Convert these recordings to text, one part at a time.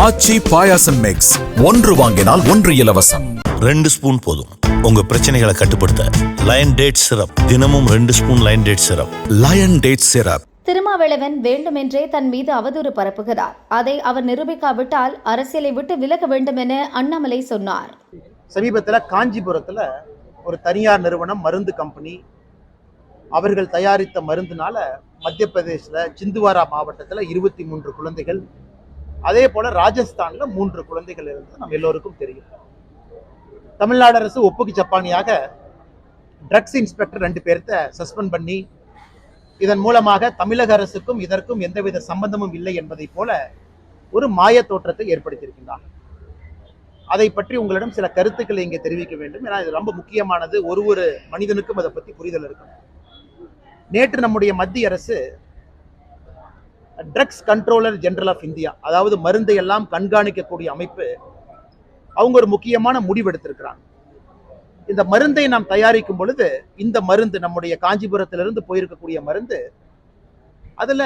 ஆச்சி பாயாசம் mix ஒன்று வாங்கினால் ஒன்று இலவசம். ரெண்டு ஸ்பூன் போதும். உங்க பிரச்சனைகளை கட்டுப்படுத்த லயன் டேட் சிரப் தினமும் ரெண்டு spoon Lion date syrup Lion date syrup Thirumavalavan வேண்டுமென்றே தன் மீது அவதூறு பரப்புகிறார். அதை அவர் நிரூபிக்காவிட்டால் அரசியலை விட்டு விலக வேண்டும் என அண்ணாமலை சொன்னார். சமீபத்தில் காஞ்சிபுரத்தில் ஒரு தனியார் நிறுவனம் மருந்து கம்பெனி அவர்கள் தயாரித்த மருந்துனால மத்திய பிரதேசில் சிந்துவாரா மாவட்டத்தில் இருபத்தி மூன்று குழந்தைகள் அதே போல ராஜஸ்தானில் மூன்று குழந்தைகள் இருந்தது நம்ம எல்லோருக்கும் தெரியும். தமிழ்நாடு அரசு ஒப்புக்கு ஜப்பானியாக ட்ரக்ஸ் இன்ஸ்பெக்டர் ரெண்டு பேர்த்த சஸ்பெண்ட் பண்ணி இதன் மூலமாக தமிழக அரசுக்கும் இதற்கும் எந்தவித சம்பந்தமும் இல்லை என்பதை போல ஒரு மாய தோற்றத்தை ஏற்படுத்தியிருக்கின்றார். அதை பற்றி உங்களிடம் சில கருத்துக்களை இங்கே தெரிவிக்க வேண்டும். ஏன்னா இது ரொம்ப முக்கியமானது. ஒரு ஒரு மனிதனுக்கும் அதை பற்றி புரிதல் இருக்கணும். நேற்று நம்முடைய மத்திய அரசு drugs controller general of India அதாவது மருந்தை எல்லாம் கண்காணிக்கக்கூடிய அமைப்பு அவங்க ஒரு முக்கியமான முடிவு எடுத்திருக்கிறாங்க இந்த மருந்தை நாம் தயாரிக்கும் பொழுது இந்த மருந்து நம்முடைய காஞ்சிபுரத்திலிருந்து போயிருக்கக்கூடிய மருந்து அதுல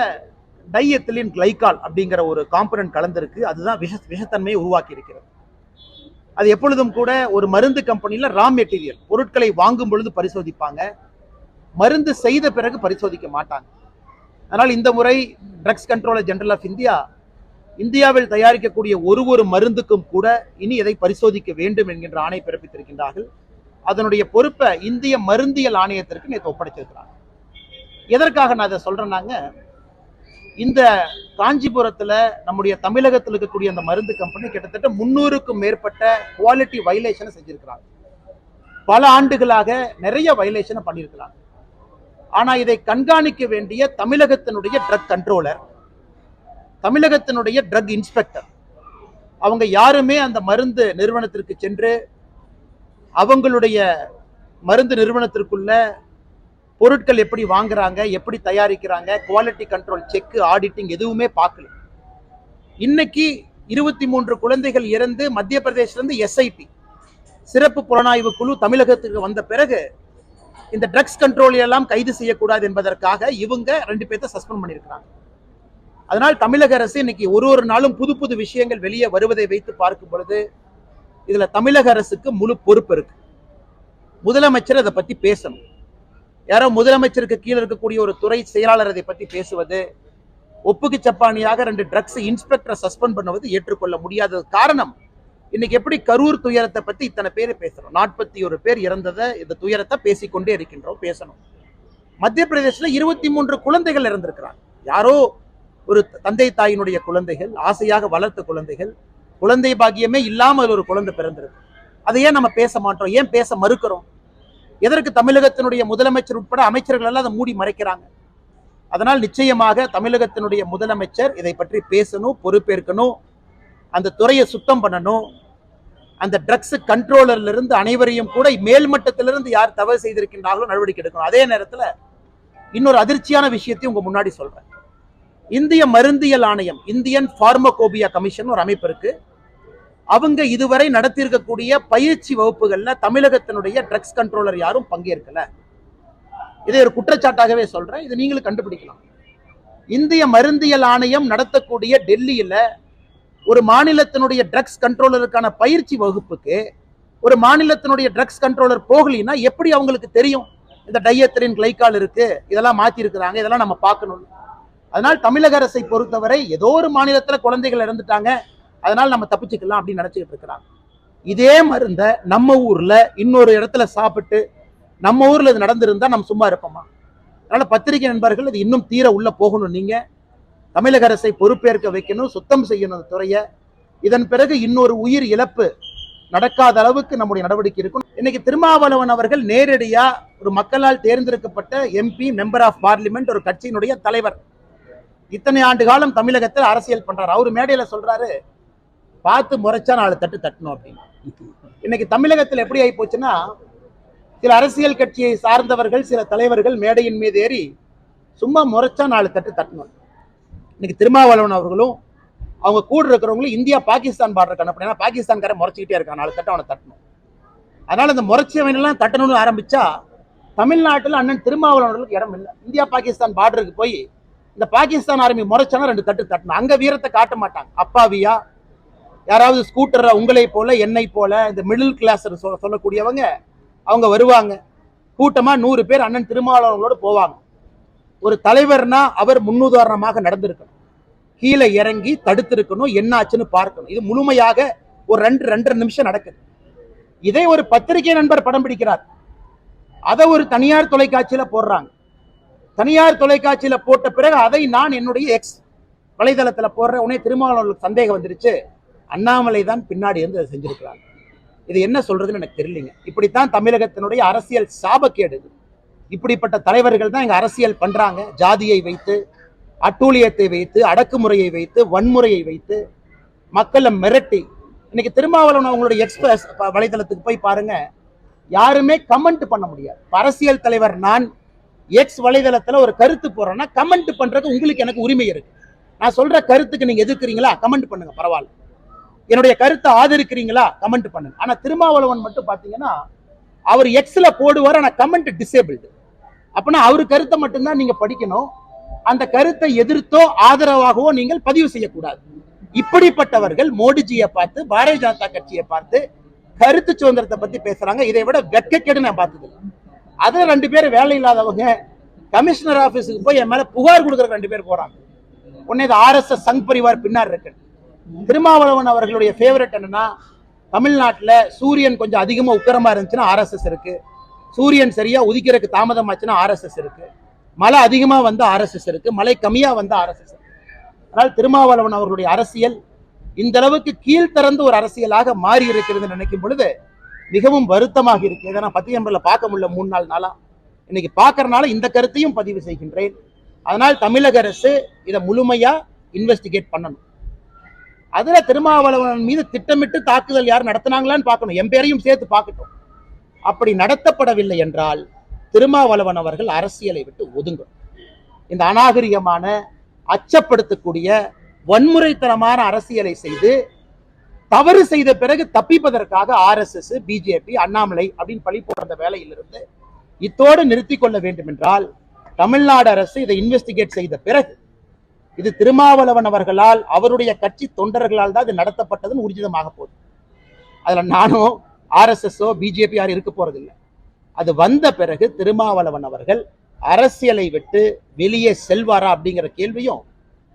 டையத்திலின் கிளைகால் அப்படிங்கிற ஒரு காம்பனன்ட் கலந்திருக்கு. அதுதான் விஷ விஷத்தன்மையை உருவாக்கி இருக்கிறது அது எப்பொழுதும் கூட ஒரு மருந்து கம்பெனியில் ரா மெட்டீரியல் பொருட்களை வாங்கும் பொழுது பரிசோதிப்பாங்க. மருந்து செய்த பிறகு பரிசோதிக்க மாட்டாங்க. அதனால் இந்த முறை drugs controller general of India இந்தியாவில் தயாரிக்கக்கூடிய ஒரு ஒரு மருந்துக்கும் கூட இனி எதை பரிசோதிக்க வேண்டும் என்கின்ற ஆணை பிறப்பித்திருக்கின்றார்கள். அதனுடைய பொறுப்பை இந்திய மருந்தியல் ஆணையத்திற்கு நேற்று ஒப்படைச்சிருக்கிறாங்க எதற்காக நான் அதை சொல்கிறேன்னாங்க இந்த காஞ்சிபுரத்துல நம்முடைய தமிழகத்தில் இருக்கக்கூடிய அந்த மருந்து கம்பெனி கிட்டத்தட்ட முன்னூறுக்கும் மேற்பட்ட குவாலிட்டி வயலேஷனை செஞ்சிருக்கிறாங்க. பல ஆண்டுகளாக நிறைய வயலேஷனை பண்ணியிருக்கிறாங்க. ஆனால் இதை கண்காணிக்க வேண்டிய தமிழகத்தினுடைய ட்ரக் கண்ட்ரோலர் தமிழகத்தினுடைய ட்ரக் இன்ஸ்பெக்டர் அவங்க யாருமே அந்த மருந்து நிறுவனத்திற்கு சென்று அவங்களுடைய மருந்து நிறுவனத்திற்குள்ள பொருட்கள் எப்படி வாங்குறாங்க எப்படி தயாரிக்கிறாங்க குவாலிட்டி கண்ட்ரோல் செக்கு ஆடிட்டிங் எதுவுமே பார்க்கல. இன்னைக்கு இருபத்தி மூன்று குழந்தைகள் இறந்து மத்திய பிரதேசிலிருந்து எஸ்ஐடி சிறப்பு புலனாய்வு குழு தமிழகத்துக்கு வந்த பிறகு இந்த ட்ரக்ஸ் கண்ட்ரோல் எல்லாம் கைது செய்யக்கூடாது என்பதற்காக இவங்க ரெண்டு பேர்த்த சஸ்பெண்ட் பண்ணியிருக்கிறாங்க அதனால் தமிழக அரசு இன்னைக்கு ஒரு ஒரு நாளும் புது புது விஷயங்கள் வெளியே வருவதை வைத்து பார்க்கும் பொழுது இதுல தமிழக அரசுக்கு முழு பொறுப்பு இருக்கு. முதலமைச்சர் அதை பத்தி பேசணும். யாரோ முதலமைச்சருக்கு கீழே இருக்கக்கூடிய ஒரு துறை செயலாளர் அதை பத்தி பேசுவது ஒப்புக்கு சப்பானியாக ரெண்டு ட்ரக்ஸ் இன்ஸ்பெக்டரை சஸ்பெண்ட் பண்ணுவது ஏற்றுக்கொள்ள முடியாதது காரணம் இன்னைக்கு எப்படி கரூர் துயரத்தை பத்தி இத்தனை பேர் பேசுறோம்? நாற்பத்தி ஒரு பேர் இறந்ததை இந்த துயரத்தை பேசிக்கொண்டே இருக்கின்றோம் பேசணும். மத்திய பிரதேசில் இருபத்தி மூன்று குழந்தைகள் இறந்திருக்கிறாங்க. யாரோ ஒரு தந்தை தாயினுடைய குழந்தைகள் ஆசையாக வளர்த்த குழந்தைகள் குழந்தை பாக்கியமே இல்லாமல் ஒரு குழந்தை பிறந்திருக்கு. அதை ஏன் நம்ம பேச மாட்டோம்? ஏன் பேச மறுக்கிறோம்? எதற்கு தமிழகத்தினுடைய முதலமைச்சர் உட்பட அமைச்சர்கள் எல்லாம் அதை மூடி மறைக்கிறாங்க? அதனால் நிச்சயமாக தமிழகத்தினுடைய முதலமைச்சர் இதை பற்றி பேசணும் பொறுப்பேற்கணும் அந்த துறையை சுத்தம் பண்ணணும் அந்த ட்ரக்ஸ் கண்ட்ரோலர்ல இருந்து அனைவரையும் கூட மேல்மட்டத்திலிருந்து யார் தவறு செய்திருக்கின்றார்களோ நடவடிக்கை எடுக்கணும். அதே நேரத்தில் இன்னொரு அதிர்ச்சியான விஷயத்தையும் உங்க முன்னாடி சொல்றேன். இந்திய மருந்தியல் ஆணையம் இந்தியன் ஃபார்மகோபியா கமிஷன் ஒரு அமைப்பு இருக்கு. அவங்க இதுவரை நடத்தியிருக்கக்கூடிய பயிற்சி வகுப்புகள்ல தமிழகத்தினுடைய ட்ரக்ஸ் கண்ட்ரோலர் யாரும் பங்கேற்கல. இதை ஒரு குற்றச்சாட்டாகவே சொல்றேன். இதை நீங்களும் கண்டுபிடிக்கலாம். இந்திய மருந்தியல் ஆணையம் நடத்தக்கூடிய டெல்லியில ஒரு மாநிலத்தினுடைய ட்ரக்ஸ் கண்ட்ரோலருக்கான பயிற்சி வகுப்புக்கு ஒரு மாநிலத்தினுடைய ட்ரக்ஸ் கண்ட்ரோலர் போகலின்னா எப்படி அவங்களுக்கு தெரியும்? இந்த டையத்திரின் கிளைக்கால் இருக்கு இதெல்லாம் மாத்தி இருக்கிறாங்க இதெல்லாம் நம்ம பார்க்கணும். அதனால் தமிழக அரசை பொறுத்தவரை ஏதோ ஒரு மாநிலத்தில் குழந்தைகள் இறந்துட்டாங்க அதனால் நம்ம தப்பிச்சுக்கலாம் அப்படின்னு நினச்சிக்கிட்டு இருக்கிறாங்க. இதே மருந்த நம்ம ஊரில் இன்னொரு இடத்துல சாப்பிட்டு நம்ம ஊரில் இது நடந்திருந்தால் நம்ம சும்மா இருப்போமா? அதனால் பத்திரிகை நண்பர்கள் இது இன்னும் தீர உள்ளே போகணும் நீங்கள் தமிழக அரசை பொறுப்பேற்க வைக்கணும் சுத்தம் செய்யணும் அந்த துறையை. இதன் பிறகு இன்னொரு உயிர் இழப்பு நடக்காத அளவுக்கு நம்முடைய நடவடிக்கை இருக்கும் இன்னைக்கு திருமாவளவன் அவர்கள் நேரடியா ஒரு மக்களால் தேர்ந்தெடுக்கப்பட்ட எம்பி மெம்பர் ஆஃப் பார்லிமெண்ட் ஒரு கட்சியினுடைய தலைவர். இத்தனை ஆண்டு காலம் தமிழகத்தில் அரசியல் பண்றாரு. அவர் மேடையில சொல்றாரு பார்த்து முறைச்சா நாலு தட்டு தட்டணும் அப்படின்னு. இன்னைக்கு தமிழகத்தில் எப்படி ஆகி போச்சுன்னா சில அரசியல் கட்சியை சார்ந்தவர்கள் சில தலைவர்கள் மேடையின் மீது ஏறி சும்மா முறைச்சா நாலு தட்டு தட்டணும். இன்னைக்கு திருமாவளவன் அவர்களும் அவங்க கூட இருக்கிறவங்களும் இந்தியா பாகிஸ்தான் பார்டருக்கு அனுப்பினா பாகிஸ்தான்காரன் முறைச்சிக்கிட்டே இருக்கான். நாலு தட்ட அவனை தட்டணும். அதனால இந்த முறைச்சவனெல்லாம் தட்டணும்னு ஆரம்பிச்சா தமிழ்நாட்டில் அண்ணன் திருமாவளவன்களுக்கு இடம் இல்லை. இந்தியா பாகிஸ்தான் பார்டருக்கு போய் இந்த பாகிஸ்தான் ஆர்மி முறைச்சானா ரெண்டு தட்டு தட்டணும். அங்கே வீரத்தை காட்ட மாட்டாங்க. அப்பாவியா யாராவது ஸ்கூட்டரை உங்களை போல என்னை போல இந்த மிடில் கிளாஸ் சொல்ல சொல்லக்கூடியவங்க அவங்க வருவாங்க. கூட்டமாக நூறு பேர் அண்ணன் திருமாவளவர்களோடு போவாங்க. ஒரு தலைவர்னா அவர் முன்னுதாரணமாக நடந்திருக்கணும். கீழே இறங்கி தடுத்திருக்கணும் என்னாச்சுன்னு பார்க்கணும். இது முழுமையாக ஒரு ரெண்டு ரெண்டரை நிமிஷம் நடக்குது. இதை ஒரு பத்திரிகை நண்பர் படம் பிடிக்கிறார். அதை ஒரு தனியார் தொலைக்காட்சியில போடுறாங்க. தனியார் தொலைக்காட்சியில போட்ட பிறகு அதை நான் என்னுடைய எக்ஸ் வலைதளத்துல போடுற உடனே திருமாவளவர்களுக்கு சந்தேகம் வந்துருச்சு. அண்ணாமலை தான் பின்னாடி இருந்து அதை செஞ்சிருக்கிறாங்க. இது என்ன சொல்றதுன்னு எனக்கு தெரியலைங்க. இப்படித்தான் தமிழகத்தினுடைய அரசியல் சாபக்கேடு இப்படிப்பட்ட தலைவர்கள் தான் இங்கே அரசியல் பண்ணுறாங்க ஜாதியை வைத்து அட்டூழியத்தை வைத்து அடக்குமுறையை வைத்து வன்முறையை வைத்து மக்களை மிரட்டி. இன்னைக்கு திருமாவளவன் அவங்களுடைய எக்ஸ்பிரஸ் வலைதளத்துக்கு போய் பாருங்க. யாருமே கமெண்ட் பண்ண முடியாது. அரசியல் தலைவர் நான் எக்ஸ் வலைதளத்தில் ஒரு கருத்து போறேன்னா கமெண்ட் பண்றதுக்கு உங்களுக்கு எனக்கு உரிமை இருக்கு. நான் சொல்ற கருத்துக்கு நீங்க எதிர்க்கிறீங்களா? கமெண்ட் பண்ணுங்க பரவாயில்ல. என்னுடைய கருத்தை ஆதரிக்கிறீங்களா? கமெண்ட் பண்ணுங்க. ஆனா திருமாவளவன் மட்டும் பாத்தீங்கன்னா அவர் எக்ஸ்ல போடுவார் ஆனா கமெண்ட் டிசேபிள்டு அப்படின்னா அவர் கருத்தை மட்டும்தான் நீங்க படிக்கணும். அந்த கருத்தை எதிர்த்தோ ஆதரவாகவோ நீங்கள் பதிவு செய்யக்கூடாது. இப்படிப்பட்டவர்கள் மோடிஜியை பார்த்து பாரதிய ஜனதா கட்சியை பார்த்து கருத்து சுதந்திரத்தை பத்தி பேசுறாங்க. இதை விட வெட்கக்கேடு நான் பார்த்தது அதுல ரெண்டு பேர் வேலை இல்லாதவங்க கமிஷனர் ஆபீஸுக்கு போய் என் மேல புகார் கொடுக்குற ரெண்டு பேர் போறாங்க. உடனே இது ஆர்எஸ்எஸ் சங் பரிவார் பின்னாடி இருக்கு. திருமாவளவன் அவர்களுடைய ஃபேவரட் என்னன்னா தமிழ்நாட்டில் சூரியன் கொஞ்சம் அதிகமாக உக்கரமா இருந்துச்சுன்னா ஆர்எஸ்எஸ் இருக்கு. சூரியன் சரியா உதிக்கிறதுக்கு தாமதமாச்சுன்னா ஆர்எஸ்எஸ் இருக்கு. மழை அதிகமா வந்து ஆர்எஸ்எஸ் இருக்கு. மழை கம்மியா வந்து ஆர்எஸ்எஸ் இருக்கு. அதனால் திருமாவளவன் அவர்களுடைய அரசியல் இந்த அளவுக்கு கீழ்த்திறந்து ஒரு அரசியலாக மாறி இருக்கிறது நினைக்கும் பொழுது மிகவும் வருத்தமாக இருக்கு. இதை நான் பத்திரிகை பார்க்க முடியல மூணு நாள் நாளா. இன்னைக்கு பார்க்கறனால இந்த கருத்தையும் பதிவு செய்கின்றேன். அதனால் தமிழக அரசு இதை முழுமையா இன்வெஸ்டிகேட் பண்ணணும். அதுல திருமாவளவன் மீது திட்டமிட்டு தாக்குதல் யார் நடத்தினாங்களான்னு பார்க்கணும். என் பேரையும் சேர்த்து பார்க்கட்டும். அப்படி நடத்தப்படவில்லை என்றால் திருமாவளவன் அவர்கள் அரசியலை விட்டு ஒதுங்கும். இந்த அநாகரிகமான அச்சப்படுத்தக்கூடிய வன்முறைத்தனமான அரசியலை செய்து தவறு செய்த பிறகு தப்பிப்பதற்காக ஆர்எஸ்எஸ் பிஜேபி அண்ணாமலை அப்படின்னு பழி போடுற வேலையிலிருந்து இத்தோடு நிறுத்தி கொள்ள வேண்டும் என்றால் தமிழ்நாடு அரசு இதை இன்வெஸ்டிகேட் செய்த பிறகு இது திருமாவளவன் அவர்களால் அவருடைய கட்சி தொண்டர்களால் தான் இது நடத்தப்பட்டதுன்னு ஊர்ஜிதமாக போகுது. அதுல நானும் ஆர்எஸ்எஸ்ஸோ பிஜேபி யாரும் இருக்க போறதில்லை. அது வந்த பிறகு திருமாவளவன் அவர்கள் அரசியலை விட்டு வெளியே செல்வாரா அப்படிங்கிற கேள்வியும்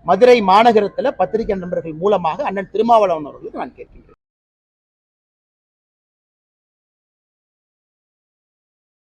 மதுரை மாநகரத்துல பத்திரிகை நண்பர்கள் மூலமாக அண்ணன் திருமாவளவன் அவர்களுக்கு நான் கேட்கின்றேன்.